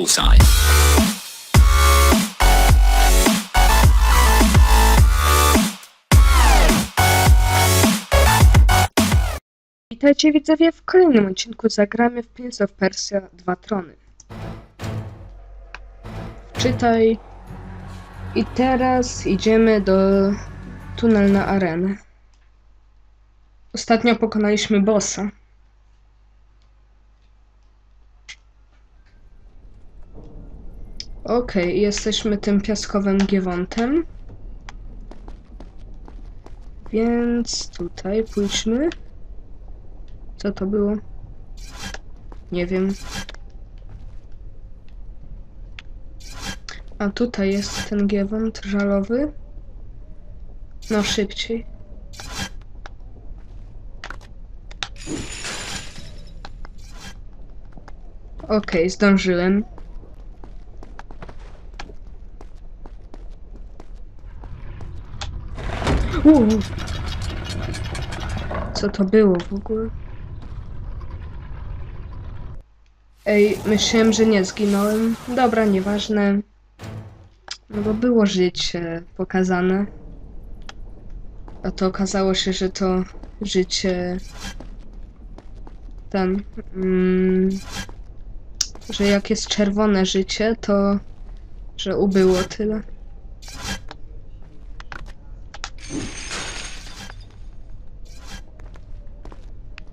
Bullseye. Witajcie widzowie w kolejnym odcinku zagramy w Prince of Persia 2 Trony. Czytaj. I teraz idziemy do tunel na arenę. Ostatnio pokonaliśmy bossa. Okej, jesteśmy tym piaskowym Giewontem. Więc tutaj pójdźmy. Co to było? Nie wiem. A tutaj jest ten giewont żalowy. No szybciej. Okej, zdążyłem. Uuu. Co to było w ogóle? Ej, myślałem, że nie zginąłem. Dobra, nieważne. No bo było życie pokazane. A to okazało się, że to życie. Ten. Mm, że jak jest czerwone życie, to. że ubyło tyle.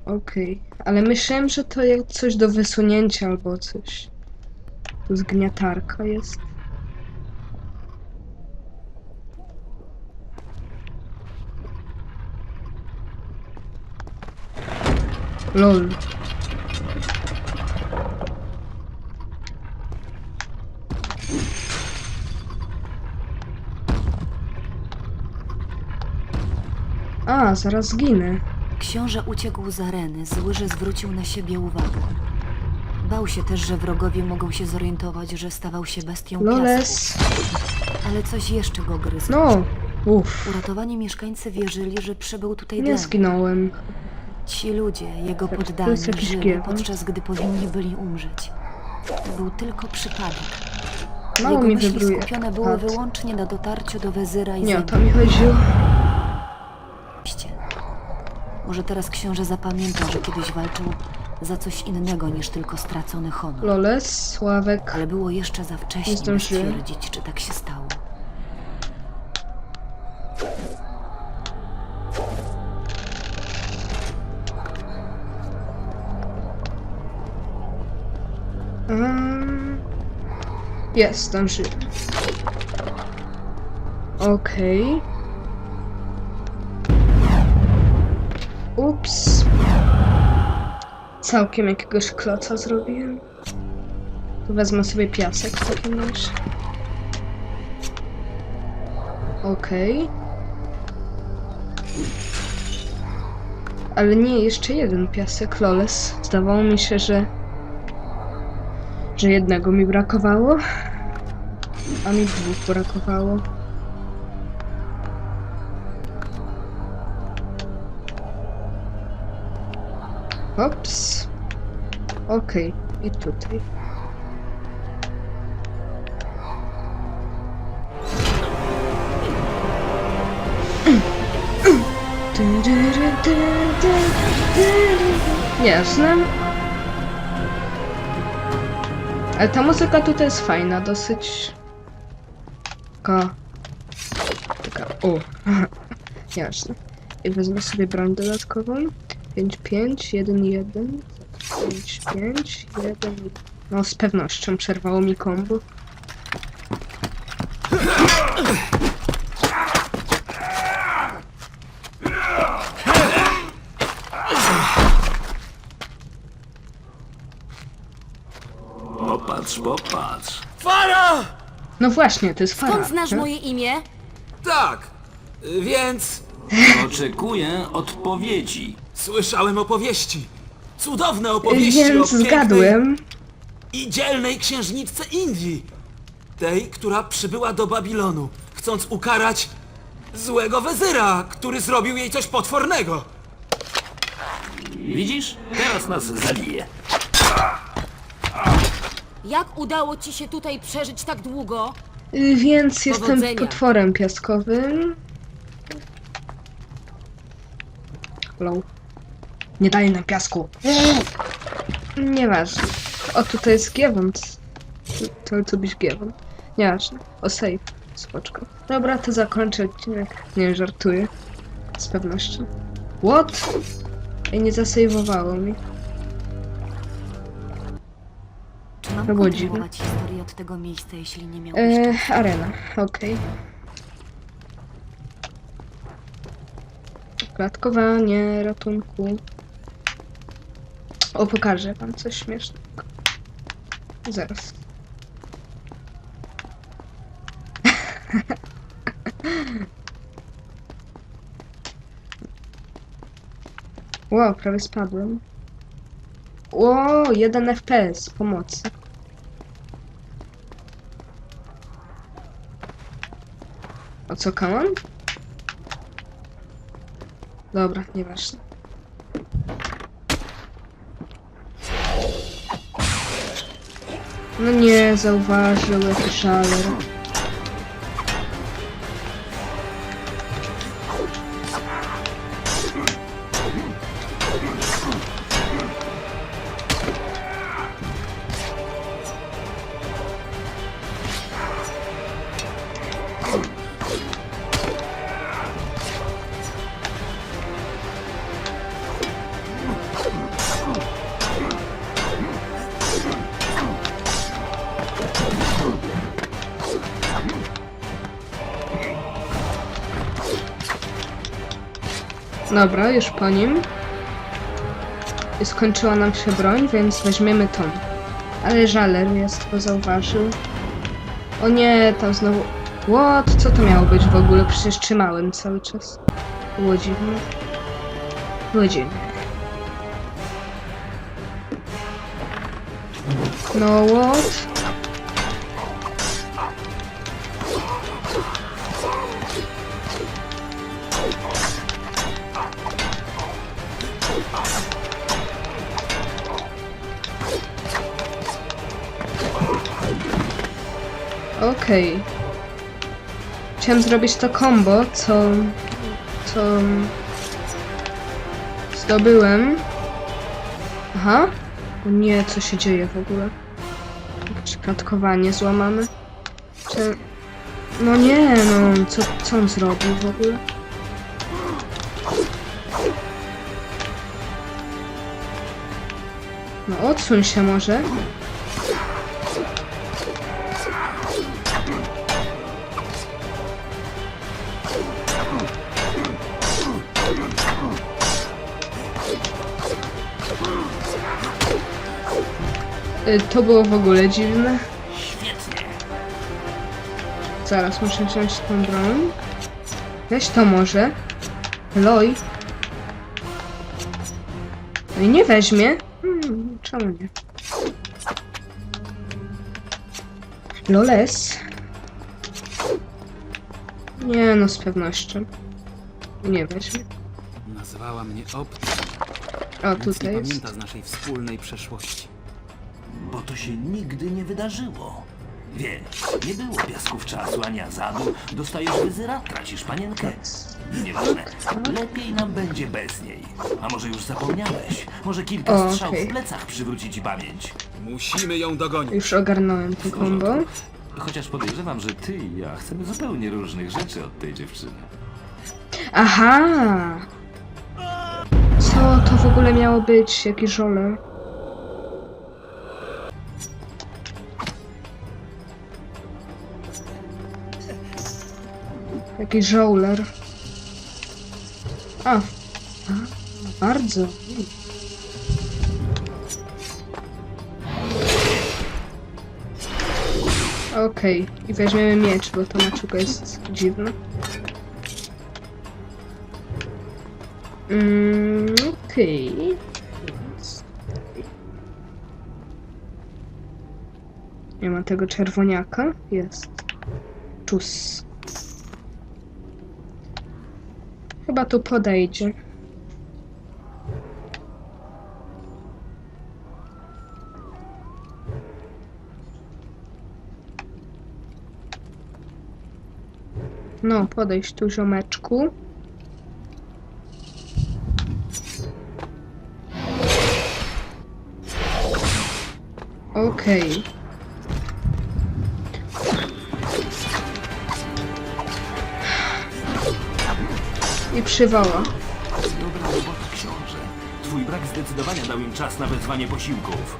Okej, ale myślałem, że to jak coś do wysunięcia albo coś. Tu zgniatarka jest. LOL. A, zaraz zginę. Książę uciekł z areny, zły, że zwrócił na siebie uwagę. Bał się też, że wrogowie mogą się zorientować, że stawał się bestią piasku, Loles. ale coś jeszcze go gryzło. No, uff. Uratowani mieszkańcy wierzyli, że przybył tutaj Nie dla zginąłem. Ci ludzie, jego Tak, to poddani, jest jakiś żyli giewont. podczas gdy powinni byli umrzeć. To był tylko przypadek. Mało jego mi myśli wybruje. skupione były Pad. wyłącznie na dotarciu do wezyra i Nie o to mi chodziło. Może teraz książę zapamięta, że kiedyś walczył za coś innego niż tylko stracony honor. Loles, Sławek. Ale było jeszcze za wcześnie, Nie by zdążyłem. stwierdzić, czy tak się stało. Um, jest, zdążyłem. Okej. Ups. Całkiem jakiegoś kloca zrobiłem. Tu wezmę sobie piasek w takim razie. Okej. Ale nie, jeszcze jeden piasek, loles. Zdawało mi się, że że jednego mi brakowało, a mi dwóch brakowało. Ops. Okej, i tutaj. Jasne. Ale ta muzyka tutaj jest fajna, dosyć. Taka. Taka. O. Jasne. I wezmę sobie broń dodatkową. 5, 5, 1, 1. 5, 5, 1. No z pewnością przerwało mi kombo. Popatrz, popatrz. Fara! No właśnie, to jest fara. Skąd znasz nie? moje imię? Tak, y, więc Oczekuję odpowiedzi. słyszałem opowieści. Cudowne opowieści o Więc pięknej zgadłem. i dzielnej księżniczce Indii. Tej, która przybyła do Babilonu, chcąc ukarać złego wezyra, który zrobił jej coś potwornego. Widzisz? Teraz nas zabije. Jak udało ci się tutaj przeżyć tak długo? Y, Więc jestem Powodzenia. potworem piaskowym. Low. Nie dalej na piasku. Nieważne. O, tutaj jest Giewont. To co byś Giewont. Nieważne. O, save. Spoczko. Dobra, to zakończę odcinek. Nie, żartuję. Z pewnością. What? Ej, nie zasejwowało mi. Czy mam To było kontynuować historię od tego miejsca, jeśli nie miałbyś E, arena, okej. Klatkowanie, ratunku. O, pokażę wam coś śmiesznego. Zaraz. Wow, prawie spadłem. Wow, 1 FPS, pomocy. O co, kaman? Dobra, nieważne. No nie, zauważył jakiś szaler. Dobra, już po nim. I skończyła nam się broń, więc weźmiemy tą. Ale żaler jest, bo zauważył. O nie, tam znowu... What? Co to miało być w ogóle? Przecież trzymałem cały czas. Było dziwne. Było dziwne. No what? Okej. Chciałem zrobić to combo, co... co... zdobyłem. Aha. O nie, co się dzieje w ogóle? Jakieś złamane? Czy... No nie, no, co, co on zrobił w ogóle? No odsuń się może. To było w ogóle dziwne. Świetnie. Zaraz muszę wziąć tą broń. Weź to może. Loj. No i nie weźmie. Hmm, czemu nie? Loles. Nie no, z pewnością. Nie weźmie. Nazwała mnie obcy, O, nic nie tutaj jest. pamięta z naszej wspólnej przeszłości. To się nigdy nie wydarzyło. Wiesz, nie było piasków czasu ani azadu. Dostajesz wyzyra, tracisz panienkę. Nieważne. Lepiej nam będzie bez niej. A może już zapomniałeś? Może kilka O, strzał okej. w plecach przywróci ci pamięć. Musimy ją dogonić. Już ogarnąłem to combo. Chociaż podejrzewam, że ty i ja chcemy zupełnie różnych rzeczy od tej dziewczyny. Aha! Co to w ogóle miało być? Jaki żoler? Jaki żołler? A, a bardzo. Okej, i weźmiemy miecz, bo to maczuga jest dziwna. Mm, okej. Nie ma tego czerwoniaka? Jest. Czus. Chyba tu podejdzie. No, podejść tu ziomeczku. Okej. Okay. I przywała. Dobra robota, książę. Twój brak zdecydowania dał im czas na wezwanie posiłków.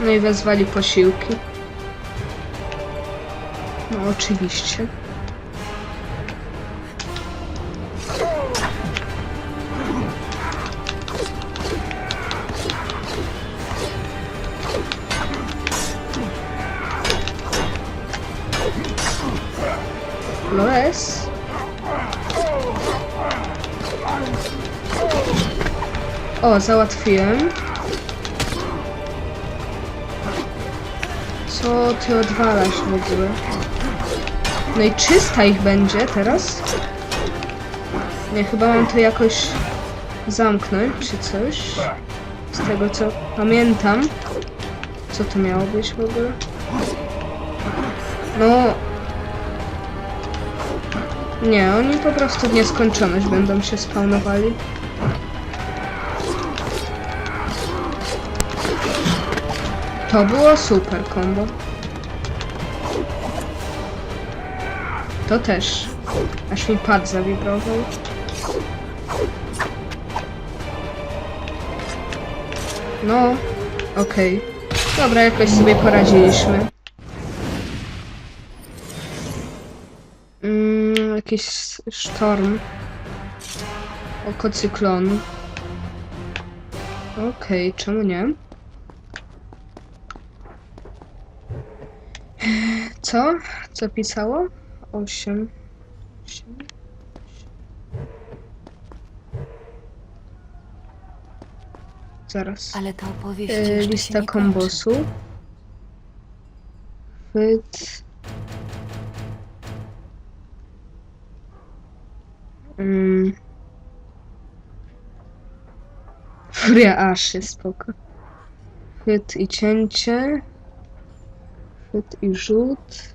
No i wezwali posiłki. No oczywiście. Załatwiłem. Co ty odwalasz w ogóle? No i 300 ich będzie teraz? Nie, chyba mam to jakoś zamknąć, czy coś. Z tego co pamiętam. Co to miało być w ogóle? No... Nie, oni po prostu w nieskończoność będą się spawnowali. To było super combo. To też. Aż mi pad zawibrował. No, okej. Dobra, jakoś sobie poradziliśmy. Mm, jakiś sztorm. Oko cyklonu. Okej, czemu nie? Co? Co pisało? Osiem. Osiem. Zaraz. Ale ta opowieść E, jeszcze się lista nie kończy. kombosu. Chwyt. Mm. Furia Aszy, spoko. Chwyt i cięcie. Chwyt i rzut.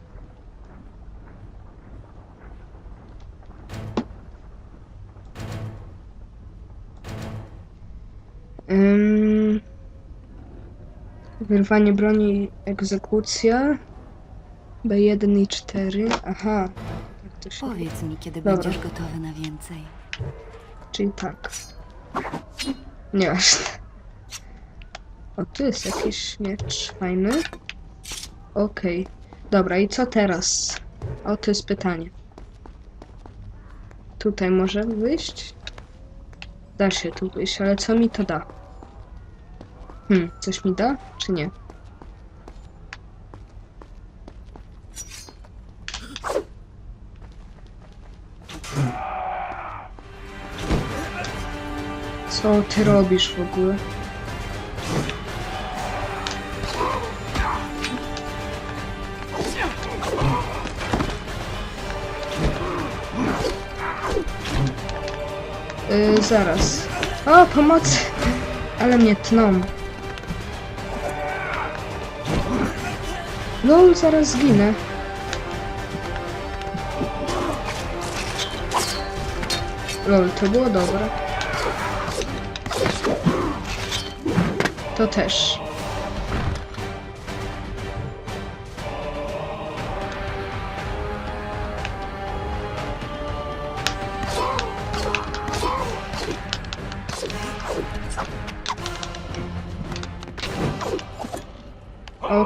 Ym... Wyrwanie broni egzekucja. B1 i 4. Aha. Tak to się... Powiedz mi, kiedy Dobra. będziesz gotowy na więcej. Czyli tak. Nieważne. O, tu jest jakiś miecz fajny. Okej. Dobra, i co teraz? O, to jest pytanie. Tutaj może wyjść? Da się tu wyjść, ale co mi to da? Hmm, coś mi da, czy nie? Co ty robisz w ogóle? Yy, zaraz. O, pomocy! Ale mnie tną. No, zaraz zginę. Lol, to było dobre. To też.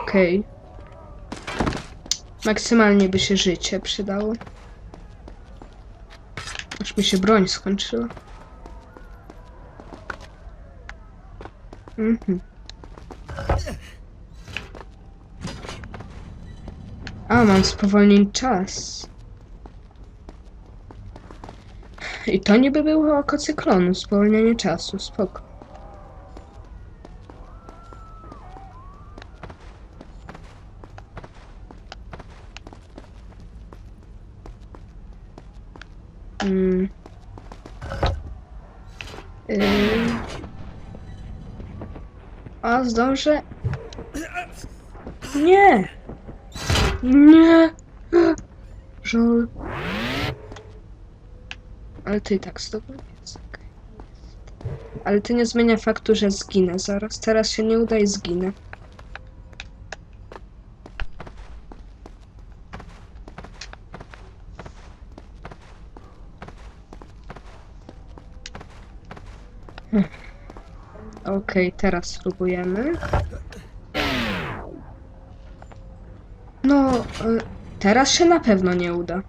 Okej. Maksymalnie by się życie przydało. Aż mi się broń skończyła. Mhm. A, mam spowolnić czas. I to niby było oko cyklonu, spowolnienie czasu, spoko. Mm. Yy. A zdążę? Nie! Nie! Żol. Ale ty i tak okej. Ale to nie zmienia faktu, że zginę zaraz. Teraz się nie uda i zginę. Hm. Okej, teraz spróbujemy. No, y, teraz się na pewno nie uda.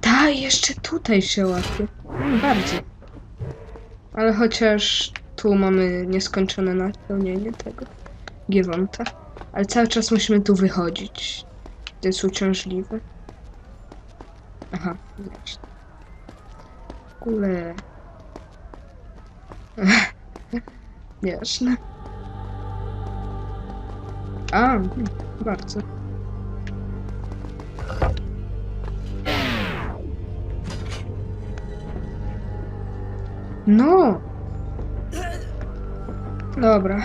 Ta, jeszcze tutaj się łapie. Mm, bardzo. Ale chociaż tu mamy nieskończone napełnienie tego Giewonta. Ale cały czas musimy tu wychodzić. To jest uciążliwe. Aha, właśnie. W ogóle... Jasne. A, bardzo. No! Dobra.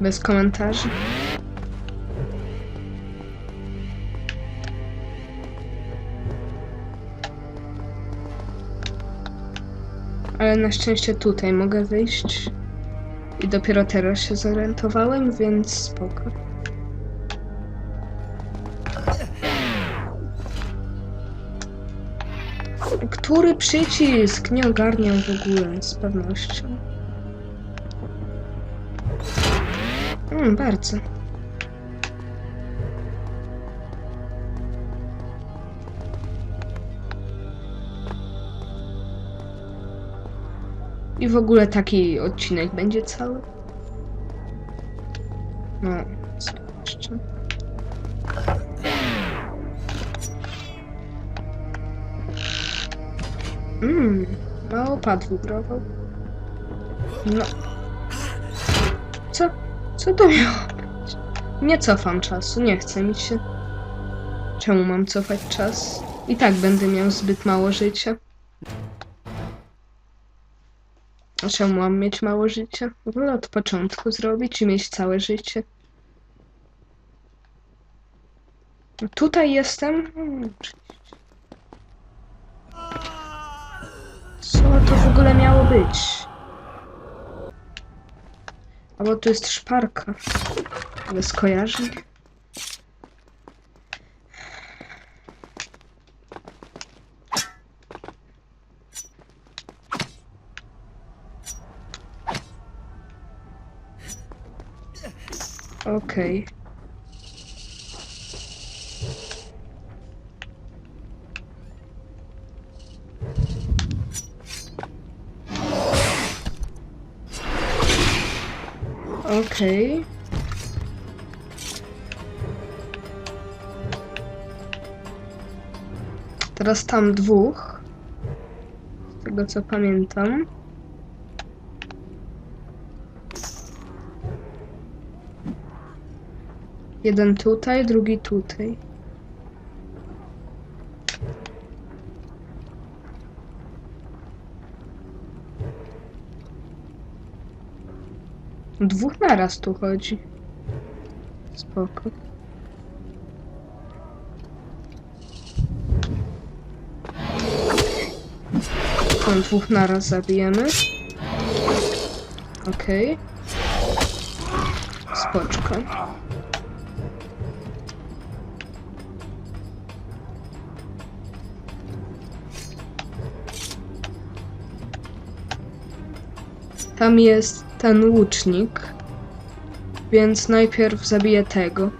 Bez komentarzy. Ale na szczęście tutaj mogę wyjść. I dopiero teraz się zorientowałem, więc spoko. Który przycisk? Nie ogarniam w ogóle, z pewnością. Mm, bardzo. I w ogóle taki odcinek będzie cały. No, z pewnością. Mmm, mało pad wibrował. No. Co? Co to miało być? Nie cofam czasu, nie chce mi się. Czemu mam cofać czas? I tak będę miał zbyt mało życia. Czemu mam mieć mało życia? Wolę od początku zrobić i mieć całe życie. No tutaj jestem. Co to w ogóle miało być? A bo tu jest szparka. Ale skojarzeń. Okej. Okej. Teraz tam dwóch. Z tego co pamiętam. Jeden tutaj, drugi tutaj. Dwóch naraz tu chodzi. Spoko. Tam dwóch naraz zabijemy. Okej. Spoczko. Tam jest ten łucznik, więc najpierw zabiję tego.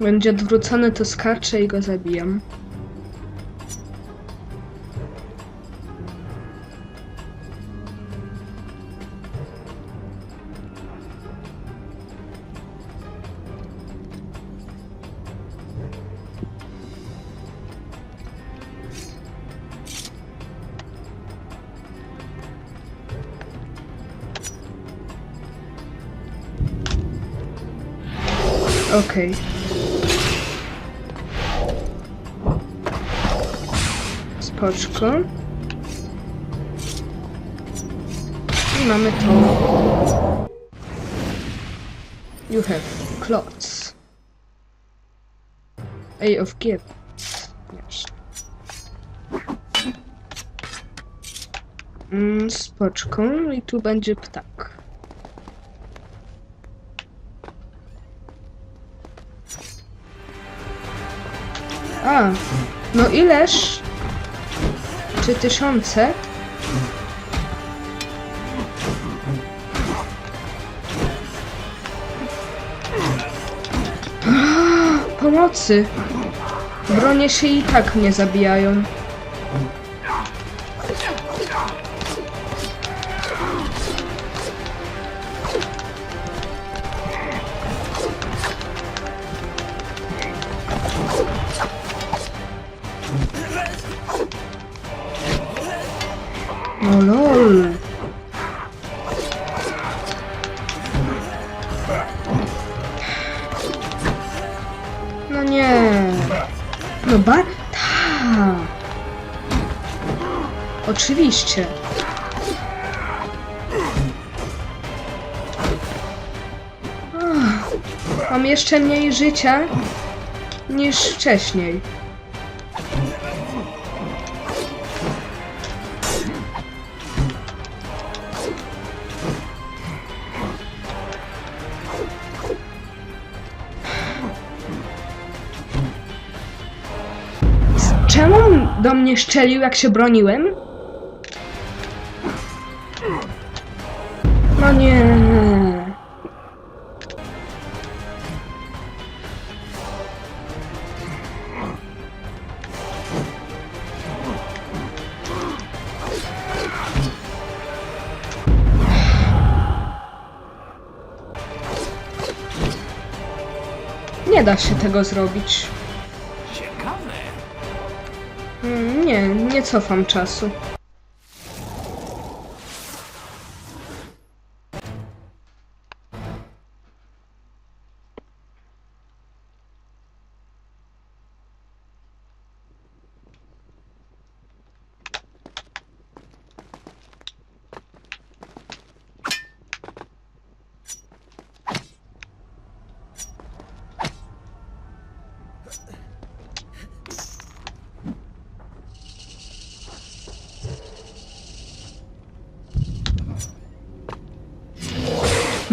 Będzie odwrócony, to skaczę i go zabijam. Okej. Spoczko. I mamy to. You have clothes. A of gifts. Jasne. Mm, spoczką i tu będzie ptak. A, no ileż? Czy tysiące? Pomocy! Bronie się i tak nie zabijają. Mam jeszcze mniej życia niż wcześniej. Czemu do mnie szczelił, jak się broniłem? Da się tego zrobić. Ciekawe. Mm, Nie, nie cofam czasu.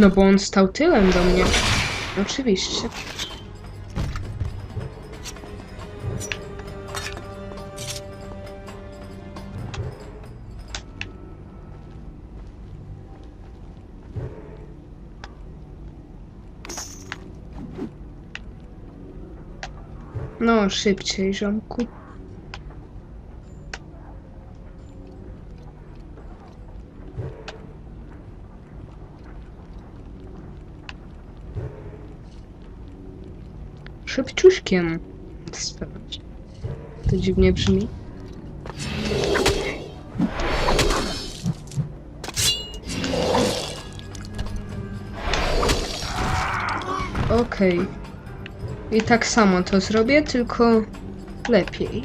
No bo on stał tyłem do mnie. Oczywiście. No, szybciej, ziomku. Szybciuśkiem. Sprawdź. To dziwnie brzmi. Okej. I tak samo to zrobię, tylko lepiej.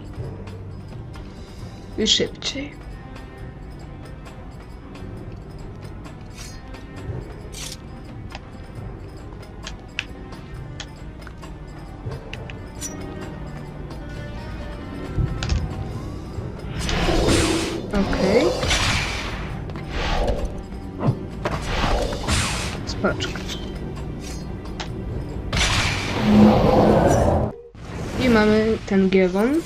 I szybciej. Okej. Spoczko. I mamy ten giewont.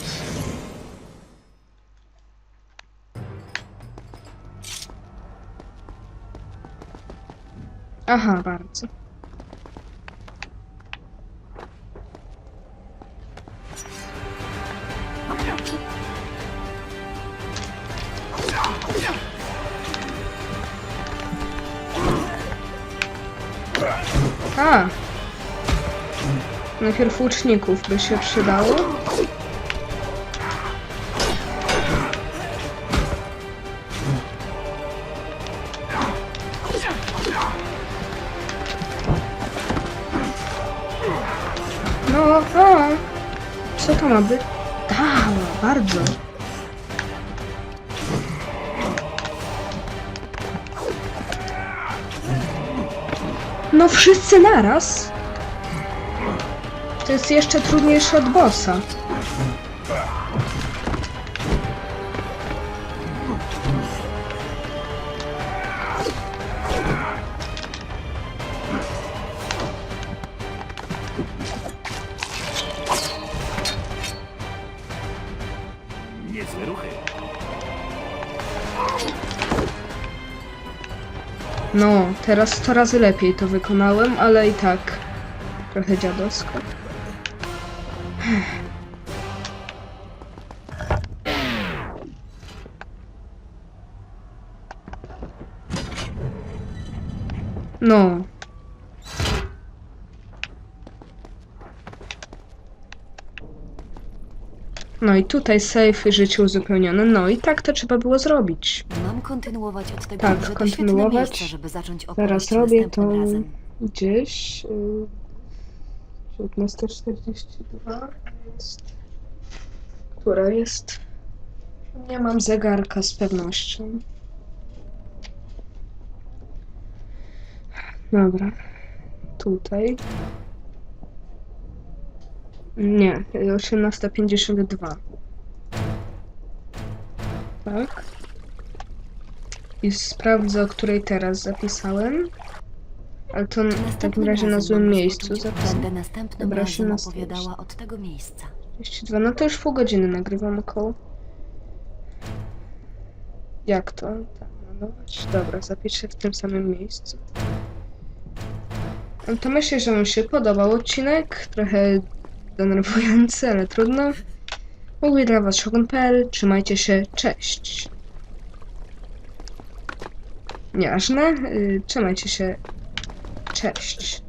Aha, bardzo. Najpierw łuczników by się przydało. No, a, co to ma być? Dała, bardzo. No wszyscy naraz? To jest jeszcze trudniejsze od bossa. Niezłe ruchy. No, teraz 100 razy lepiej to wykonałem, ale i tak trochę dziadowsko. No. No i tutaj save i życie uzupełnione. No i tak to trzeba było zrobić. Mam kontynuować od tego, Tak, że to kontynuować. miejsce, żeby zacząć Teraz robię to razem. gdzieś. y, 19.42 jest. Która jest? Nie mam zegarka z pewnością. Dobra. Tutaj. Nie, 18.52. Tak. I sprawdzę, o której teraz zapisałem. Ale to w takim razie na złym miejscu zapisałem. Będę następnym Dobra, razem 18 opowiadała od tego miejsca. 32, no to już pół godziny nagrywam około. Jak to? Tak, no. Dobra, zapiszę w tym samym miejscu. No to myślę, że wam się podobał odcinek. Trochę denerwujący, ale trudno. Mówię dla was Shogun.pl. Trzymajcie się, cześć. Nieważne. Yy, trzymajcie się, cześć.